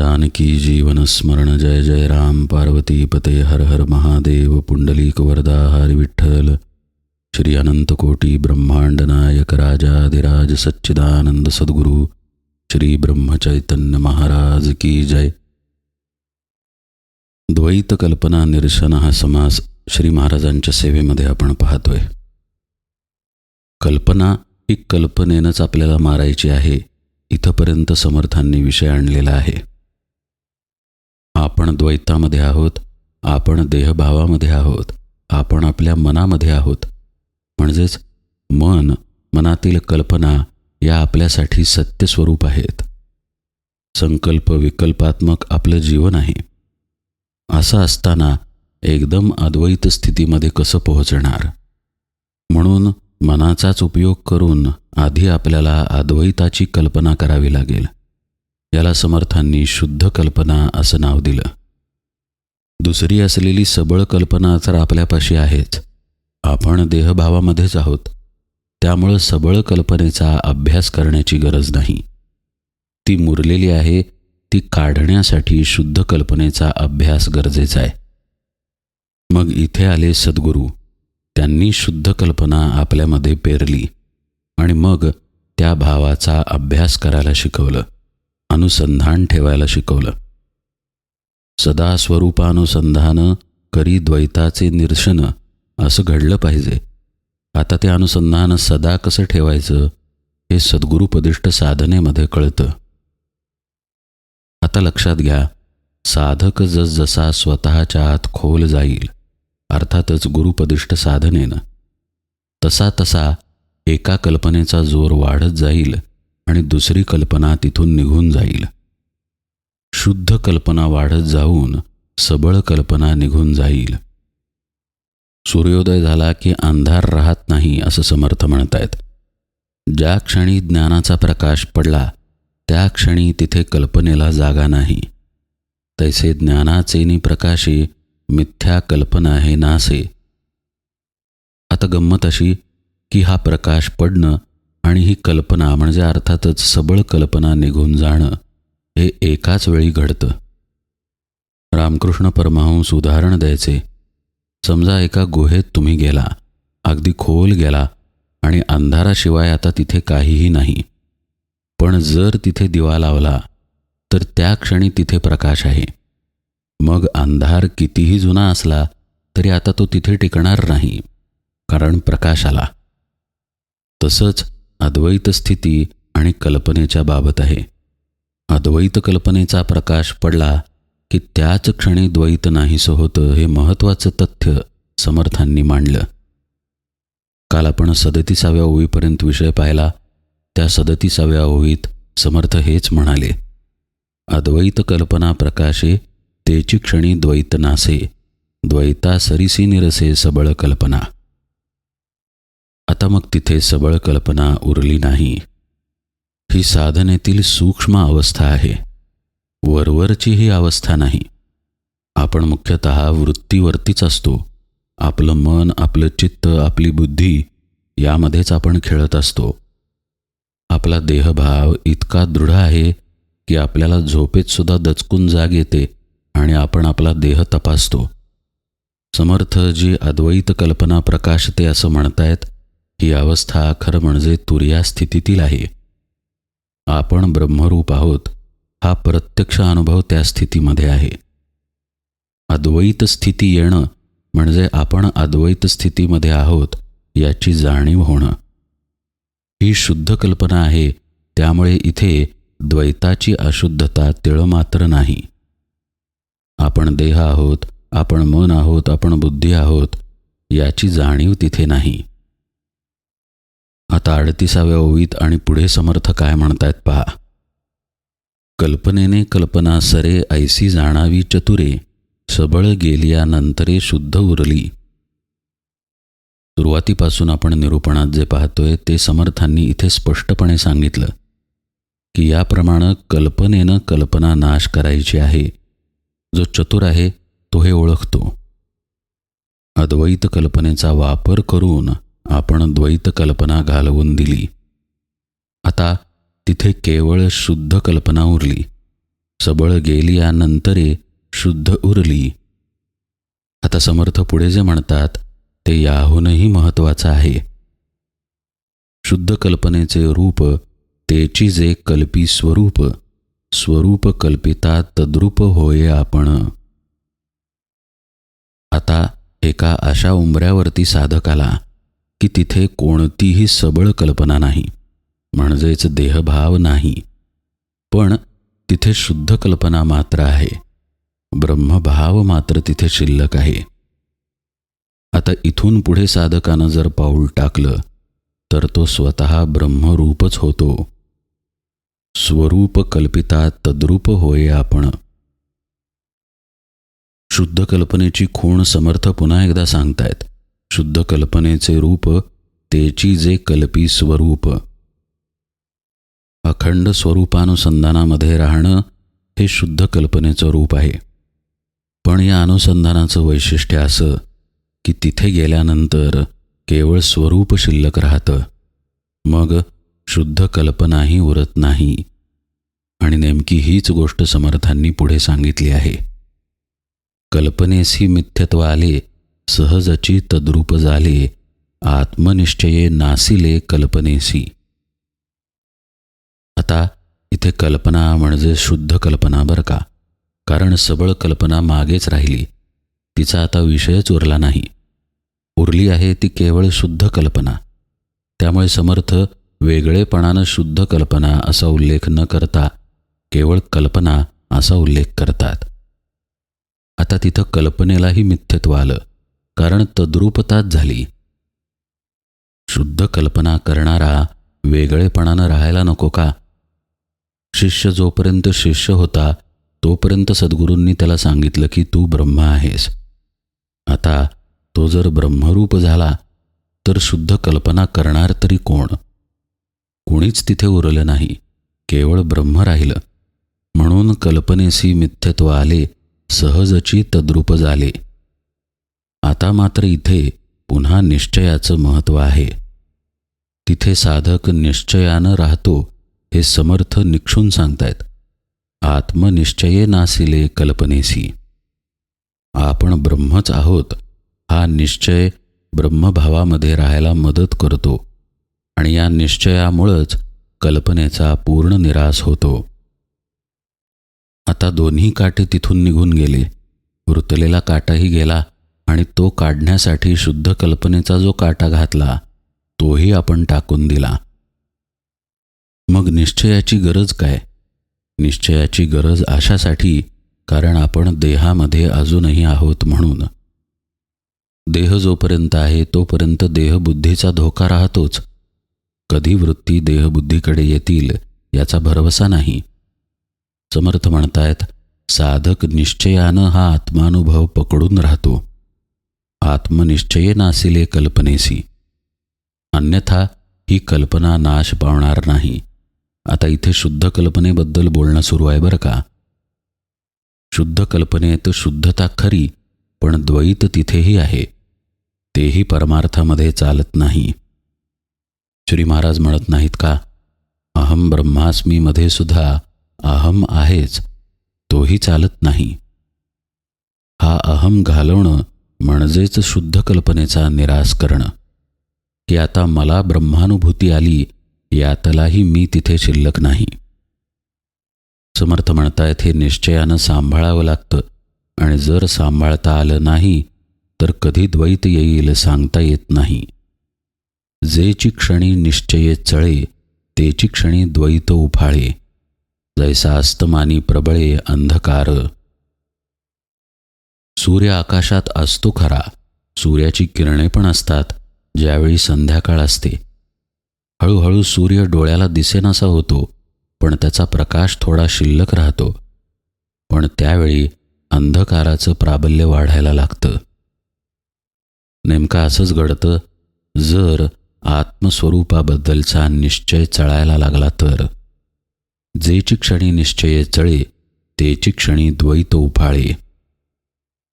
जानकी जीवन स्मरण जय जय राम। पार्वती पते हर हर महादेव। पुंडलीक वरदा हरि विठ्ठल। श्री अनंत कोटी ब्रह्मांड नायक राजाधिराज सच्चिदानंद सद्गुरु। श्री ब्रह्मचैतन्य महाराज की जय। द्वैत कल्पना निरसन हा समास श्री महाराजांच्या सेवेमध्ये आपण पाहतोय. कल्पना ही कल्पनेनंच आपल्याला मारायची आहे. इथपर्यंत समर्थांनी विषय आणलेला आहे. आपण द्वैतामध्ये आहोत आपण देहभावामध्ये आहोत आपण आपल्या मनामध्ये आहोत. म्हणजेच मन मनातील कल्पना या आपल्यासाठी सत्यस्वरूप आहेत. संकल्प विकल्पात्मक आपलं जीवन आहे. असं असताना एकदम अद्वैत स्थितीमध्ये कसं पोहोचणार? म्हणून मनाचाच उपयोग करून आधी आपल्याला अद्वैताची कल्पना करावी लागेल. याला समर्थांनी शुद्ध कल्पना असं नाव दिलं. दुसरी असलेली सबळ कल्पना तर आपल्यापाशी आहेच. आपण देहभावामध्येच आहोत. त्यामुळं सबळ कल्पनेचा अभ्यास करण्याची गरज नाही. ती मुरलेली आहे ती काढण्यासाठी शुद्ध कल्पनेचा अभ्यास गरजेचा आहे. मग इथे आले सद्गुरू. त्यांनी शुद्ध कल्पना आपल्यामध्ये पेरली आणि मग त्या भावाचा अभ्यास करायला शिकवलं. अनुसंधान ठेवायला शिकवलं. सदा स्वरूपानुसंधान करी द्वैताचे निरसन असं घडलं पाहिजे. आता ते अनुसंधान सदा कसं ठेवायचं हे सद्गुरुपदिष्ट साधनेमध्ये कळतं. आता लक्षात घ्या साधक जसजसा स्वतःच्या आत खोल जाईल अर्थातच गुरुपदिष्ट साधनेनं. तसा तसा एका कल्पनेचा जोर वाढत जाईल आणि दुसरी कल्पना तिथून निघून जाईल. शुद्ध कल्पना वाढत जाऊन सबळ कल्पना निघून जाईल. सूर्योदय झाला की अंधार राहत नाही असं समर्थ म्हणतायत. ज्या क्षणी ज्ञानाचा प्रकाश पडला त्या क्षणी तिथे कल्पनेला जागा नाही. तैसे ज्ञानाचेनी प्रकाशी मिथ्या कल्पना हे नासे. आता गंमत अशी की हा प्रकाश पडणं आणि ही कल्पना म्हणजे अर्थातच सबळ कल्पना निघून जाणं हे एकाच वेळी घडतं. रामकृष्ण परमहंस उदाहरण द्यायचे. समजा एका गुहेत तुम्ही गेला अगदी खोल गेला आणि अंधाराशिवाय आता तिथे काहीही नाही. पण जर तिथे दिवा लावला तर त्या क्षणी तिथे प्रकाश आहे. मग अंधार कितीही जुना असला तरी आता तो तिथे टिकणार नाही कारण प्रकाश आला. तसंच अद्वैत स्थिती आणि कल्पनेच्या बाबत आहे. अद्वैत कल्पनेचा प्रकाश पडला की त्याच क्षणी द्वैत नाहीसं होतं हे महत्त्वाचं तथ्य समर्थांनी मांडलं. काल आपण सदतीसाव्या ओळीपर्यंत विषय पाहिला. त्या सदतीसाव्या ओळीत समर्थ हेच म्हणाले अद्वैत कल्पना प्रकाशे तेची क्षणी द्वैत नासे द्वैता सरिसी निरसे सबळ कल्पना. आता मग तिथे सबळ कल्पना उरली नाही. ही साधनेतील सूक्ष्म अवस्था आहे. वरवरची ही अवस्था नाही. आपण मुख्यतः वृत्तीवरतीच असतो. आपलं मन आपलं चित्त आपली बुद्धी यामध्येच आपण खेळत असतो. आपला देहभाव इतका दृढ आहे की आपल्याला झोपेत सुद्धा दचकून जाग येते आणि आपण आपला देह तपासतो. समर्थ जी अद्वैत कल्पना प्रकाशते असं म्हणतायत ही अवस्था खरं म्हणजे तुर्या स्थितीतील आहे. आपण ब्रह्मरूप आहोत हा प्रत्यक्ष अनुभव त्या स्थितीमध्ये आहे. अद्वैत स्थिती येणं म्हणजे आपण अद्वैत स्थितीमध्ये आहोत याची जाणीव होणं. ही शुद्ध कल्पना आहे त्यामुळे इथे द्वैताची अशुद्धता तिळमात्र नाही. आपण देह आहोत आपण मन आहोत आपण बुद्धी आहोत याची जाणीव तिथे नाही. आता अडतीसाव्या ओवीत आणि पुढे समर्थ काय म्हणतायत पहा. कल्पनेने कल्पना सरे ऐसी जाणावी चतुरे सबळ गेलियानंतरे शुद्ध उरली. सुरुवातीपासून आपण निरूपणात जे पाहतोय ते समर्थांनी इथे स्पष्टपणे सांगितलं की याप्रमाणे कल्पनेनं कल्पना नाश करायची आहे. जो चतुर आहे तो हे ओळखतो. अद्वैत कल्पनेचा वापर करून आपण द्वैत कल्पना घालवून दिली. आता तिथे केवळ शुद्ध कल्पना उरली. सबळ गेली यानंतरे शुद्ध उरली. आता समर्थ पुढे जे म्हणतात ते याहूनही महत्वाचं आहे. शुद्ध कल्पनेचे रूप तेची जे कल्पी स्वरूप स्वरूप कल्पिता तद्रूप होय आपण. आता एका अशा उंबऱ्यावरती साधकाला की तिथे कोणतीही सबळ कल्पना नाही म्हणजेच देहभाव नाही. पण तिथे शुद्ध कल्पना मात्र आहे. ब्रह्मभाव मात्र तिथे शिल्लक आहे. आता इथून पुढे साधकानं जर पाऊल टाकलं तर तो स्वतः ब्रह्मरूपच होतो. स्वरूप कल्पिता तद्रूप होय आपण. शुद्ध कल्पनेची खूण समर्थ पुन्हा एकदा सांगतायत. शुद्ध कल्पनेचे रूप तेची जे कल्पी स्वरूप. अखंड स्वरूपानुसंधानामध्ये राहणं हे शुद्ध कल्पनेचं रूप आहे. पण या अनुसंधानाचं वैशिष्ट्य असं की तिथे गेल्यानंतर केवळ स्वरूप शिल्लक राहतं. मग शुद्ध कल्पनाही उरत नाही. आणि नेमकी हीच गोष्ट समर्थांनी पुढे सांगितली आहे. कल्पनेसी मिथ्यत्व आले सहजची तद्रूप झाले. आत्मनिश्चये नासिले कल्पनेसी आता इथे कल्पना म्हणजे शुद्ध कल्पना बरं का? कारण सबळ कल्पना मागेच राहिली. तिचा आता विषयच उरला नाही. उरली आहे ती केवळ शुद्ध कल्पना. त्यामुळे समर्थ वेगळेपणानं शुद्ध कल्पना असा उल्लेख न करता केवळ कल्पना असा उल्लेख करतात. आता तिथं कल्पनेलाही मिथ्यत्व आलं. कारण तद्रूपताच झाली. शुद्ध कल्पना करणारा वेगळेपणानं राहायला नको का? शिष्य जोपर्यंत शिष्य होता तोपर्यंत सद्गुरूंनी त्याला सांगितलं की तू ब्रह्म आहेस. आता तो जर ब्रह्मरूप झाला तर शुद्ध कल्पना करणार तरी कोण? कोणीच तिथे उरलं नाही केवळ ब्रह्म राहिलं. म्हणून कल्पनेसी मिथ्यत्व आले सहजची तद्रूप झाले. आता मात्र इथे पुन्हा निश्चयाचं महत्त्व आहे. तिथे साधक निश्चयानं राहतो हे समर्थ निक्षून सांगतायत. आत्मनिश्चये नासिले कल्पनेसी. आपण ब्रह्मच आहोत हा निश्चय ब्रह्मभावामध्ये राहायला मदत करतो आणि या निश्चयामुळंच कल्पनेचा पूर्ण निराश होतो. आता दोन्ही काटे तिथून निघून गेले. वृतलेला काटाही गेला आणि तो काढण्यासाठी शुद्ध कल्पनेचा जो काटा घातला तोही आपण टाकून दिला. मग निश्चयाची गरज काय? निश्चयाची गरज अशासाठी कारण आपण देहामध्ये अजूनही आहोत म्हणून. देह जोपर्यंत आहे तोपर्यंत देहबुद्धीचा धोका राहतोच. कधी वृत्ती देहबुद्धीकडे येतील याचा भरवसा नाही. समर्थ म्हणतायत साधक निश्चयानं हा आत्मानुभव पकडून राहतो. आत्मनिश्चये नासिले कल्पनेसी. अन्यथा ही कल्पना नाश पावणार नाही. आता इथे शुद्ध कल्पनेबद्दल बोलणं सुरू आहे बरं का? शुद्ध कल्पनेत शुद्धता खरी पण द्वैत तिथेही आहे. तेही परमार्थामध्ये चालत नाही. श्री महाराज म्हणत नाहीत का? अहम ब्रह्मास्मीमध्ये सुद्धा अहम आहेच तोही चालत नाही. हा अहम घालवणं म्हणजेच शुद्ध कल्पनेचा निराश करणं. की आता मला ब्रह्मानुभूती आली यातलाही मी तिथे शिल्लक नाही. समर्थ म्हणतायत हे निश्चयानं सांभाळावं लागतं. आणि जर सांभाळता आलं नाही तर कधी द्वैत येईल सांगता येत नाही. जेची क्षणी निश्चये चळे तेची क्षणी द्वैत उफाळे. जैसा अस्तमानी प्रबळे अंधकार सूर्य आकाशात असतो खरा. सूर्याची किरणे पण असतात ज्यावेळी संध्याकाळ असते. हळूहळू सूर्य डोळ्याला दिसेनासा होतो पण त्याचा प्रकाश थोडा शिल्लक राहतो. पण त्यावेळी अंधकाराचं प्राबल्य वाढायला लागतं. नेमकं असंच घडतं जर आत्मस्वरूपाबद्दलचा निश्चय चळायला लागला तर. जेची क्षणी निश्चय चळे तेची क्षणी द्वैत उफाळे.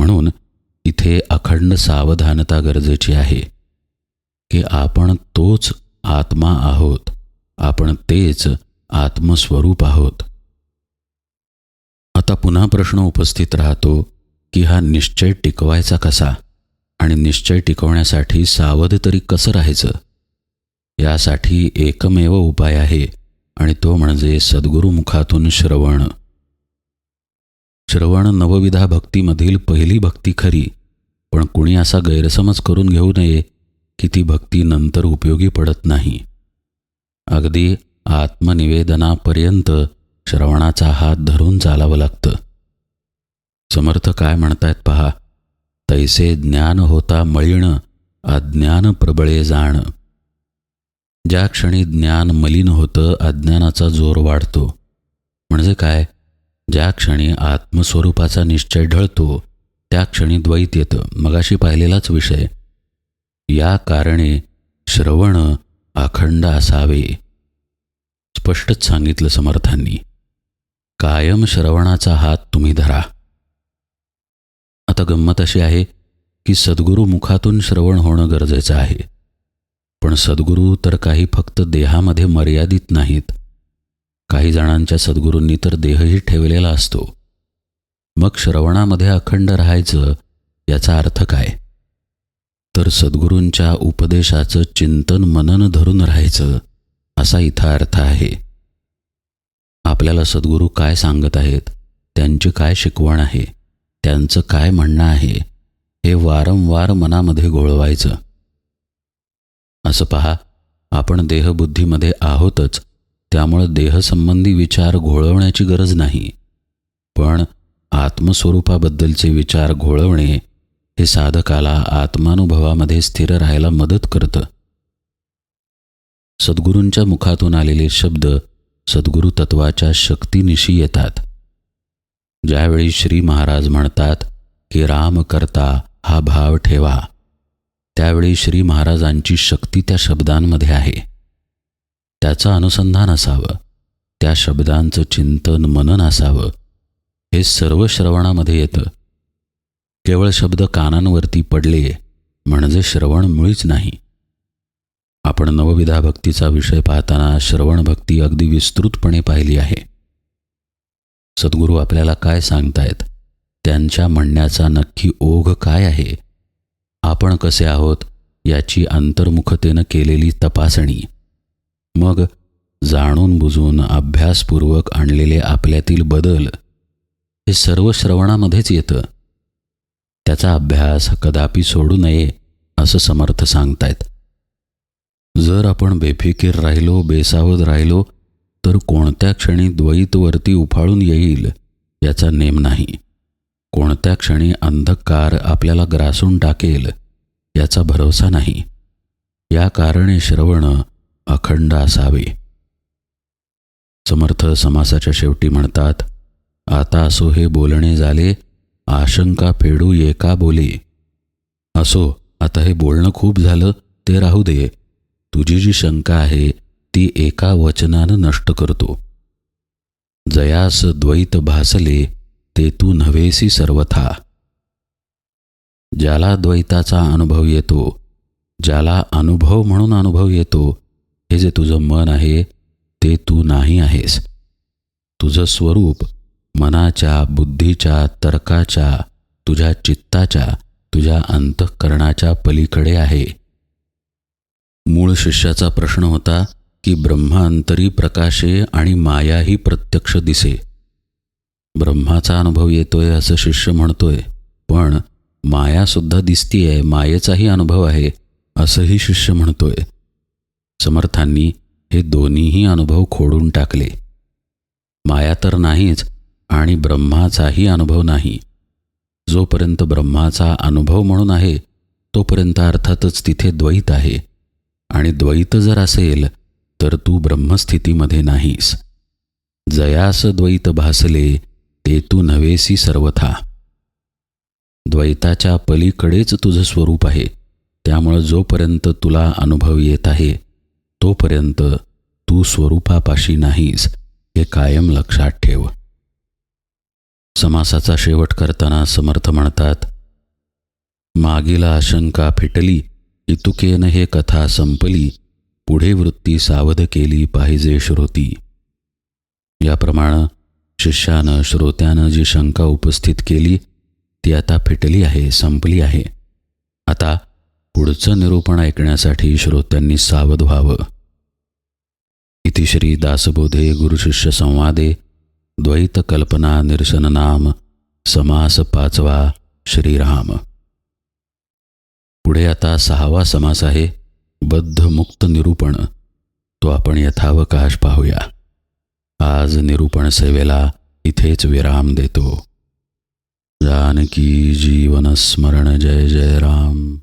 म्हणून इथे अखंड सावधानता गरजेची आहे की आपण तोच आत्मा आहोत आपण तेच आत्मस्वरूप आहोत. आता पुन्हा प्रश्न उपस्थित राहतो की हा निश्चय टिकवायचा कसा आणि निश्चय टिकवण्यासाठी सावध तरी कसं राहायचं? यासाठी एकमेव उपाय आहे आणि तो म्हणजे सद्गुरुमुखातून श्रवण. श्रवण नवविधा भक्तीमधील पहिली भक्ती खरी पण कुणी असा गैरसमज करून घेऊ नये की ती भक्ती नंतर उपयोगी पडत नाही. अगदी आत्मनिवेदनापर्यंत श्रवणाचा हात धरून चालावं लागतं. समर्थ काय म्हणतायत पहा तैसे ज्ञान होता मळीण अज्ञान प्रबळे जाण. ज्या क्षणी ज्ञान मलिन होतं अज्ञानाचा जोर वाढतो. म्हणजे काय? ज्या क्षणी आत्मस्वरूपाचा निश्चय ढळतो त्या क्षणी द्वैत येतं. मगाशी पाहिलेलाच विषय. या कारणे श्रवण अखंड असावे. स्पष्टच सांगितलं समर्थांनी. कायम श्रवणाचा हात तुम्ही धरा. आता गंमत अशी आहे की सद्गुरू मुखातून श्रवण होणं गरजेचं आहे. पण सद्गुरू तर काही फक्त देहामध्ये मर्यादित नाहीत. काही जणांच्या सद्गुरूंनी तर देहही ठेवलेला असतो. मग श्रवणामध्ये अखंड राहायचं याचा अर्थ काय? तर सद्गुरूंच्या उपदेशाचं चिंतन मनन धरून राहायचं असा इथं अर्थ आहे. आपल्याला सद्गुरू काय सांगत आहेत त्यांची काय शिकवण आहे त्यांचं काय म्हणणं आहे हे वारंवार मनामध्ये गोळवायचं असं पहा आपण देहबुद्धीमध्ये आहोतच त्यामुळं देहसंबंधी विचार घोळवण्याची गरज नाही. पण आत्मस्वरूपाबद्दलचे विचार घोळवणे हे साधकाला आत्मानुभवामध्ये स्थिर राहायला मदत करतं. सद्गुरूंच्या मुखातून आलेले शब्द सद्गुरू तत्वाच्या शक्तीनिशी येतात. ज्यावेळी श्री महाराज म्हणतात की राम करता हा भाव ठेवा त्यावेळी श्री महाराजांची शक्ती त्या शब्दांमध्ये आहे. त्याचं अनुसंधान असावं. त्या शब्दांचं चिंतन मनन असावं. हे सर्व श्रवणामध्ये येतं. केवळ शब्द कानांवरती पडले म्हणजे श्रवण मुळीच नाही. आपण नवविधा भक्तीचा विषय पाहताना श्रवण भक्ती अगदी विस्तृतपणे पाहिली आहे. सद्गुरू आपल्याला काय सांगतायत? त्यांच्या म्हणण्याचा नक्की ओघ काय आहे? आपण कसे आहोत? याची अंतर्मुखतेनं केलेली तपासणी. मग जाणून बुजून अभ्यासपूर्वक आणलेले आपल्यातील बदल हे सर्व श्रवणामध्येच येतं. त्याचा अभ्यास कदापि सोडू नये असं समर्थ सांगतायत. जर आपण बेफिकीर राहिलो बेसावध राहिलो तर कोणत्या क्षणी द्वैतवरती उफाळून येईल याचा नेम नाही. कोणत्या क्षणी अंधकार आपल्याला ग्रासून टाकेल याचा भरोसा नाही. या कारणे श्रवण अखंड असावे. समर्थ समासाच्या शेवटी म्हणतात आता असो हे बोलणे झाले आशंका फेडू एका बोले? असो आता हे बोलणं खूप झालं ते राहू दे. तुझी जी शंका आहे ती एका वचनानं नष्ट करतो. जयास द्वैत भासले ते तू नव्हेसी सर्वथा. ज्याला द्वैताचा अनुभव येतो ज्याला अनुभव म्हणून अनुभव येतो हे जे तुझं मन आहे ते तू नाही आहेस. तुझं स्वरूप मनाच्या बुद्धीच्या तर्काच्या तुझ्या चित्ताच्या तुझ्या अंतःकरणाच्या पलीकडे आहे. मूळ शिष्याचा प्रश्न होता की ब्रह्मांतरी प्रकाशे आणि मायाही प्रत्यक्ष दिसे. ब्रह्माचा अनुभव येतोय असं शिष्य म्हणतोय पण मायासुद्धा दिसतीये मायेचाही अनुभव आहे असंही शिष्य म्हणतोय. समर्थांनी हे दोन्हीही अनुभव खोडून टाकले. माया तर नाहीच आणि ब्रह्माचाही अनुभव नाही. जोपर्यंत ब्रह्माचा अनुभव म्हणून आहे तोपर्यंत अर्थातच तिथे द्वैत आहे. आणि द्वैत जर असेल तर तू ब्रह्मस्थितीमध्ये नाहीस. जयास द्वैत भासले ते तू नव्हेसी सर्वथा. द्वैताच्या पलीकडेच तुझं स्वरूप आहे. त्यामुळं जोपर्यंत तुला अनुभव येत आहे तोपर्यंत तू स्वरूपापाशी नाहीस हे कायम लक्षात ठेव. समासाचा शेवट करताना समर्थ म्हणतात मागील आशंका फिटली इतुकेन हे कथा संपली पुढे वृत्ती सावध केली पाहिजे श्रोती. याप्रमाणे शिष्यानं श्रोत्यानं जी शंका उपस्थित केली ती आता फिटली आहे संपली आहे. आता पुढचं निरूपण ऐकण्यासाठी श्रोत्यांनी सावध व्हावं. इति श्री दासबोधे गुरुशिष्य संवादे द्वैत कल्पना निरसन नाम समास पाचवा श्रीराम. पुढे आता सहावा समास आहे बद्ध मुक्त निरूपण. तो आपण यथावकाश पाहूया. आज निरूपण सेवेला इथेच विराम देतो. जानकी जीवन स्मरण जय जय राम.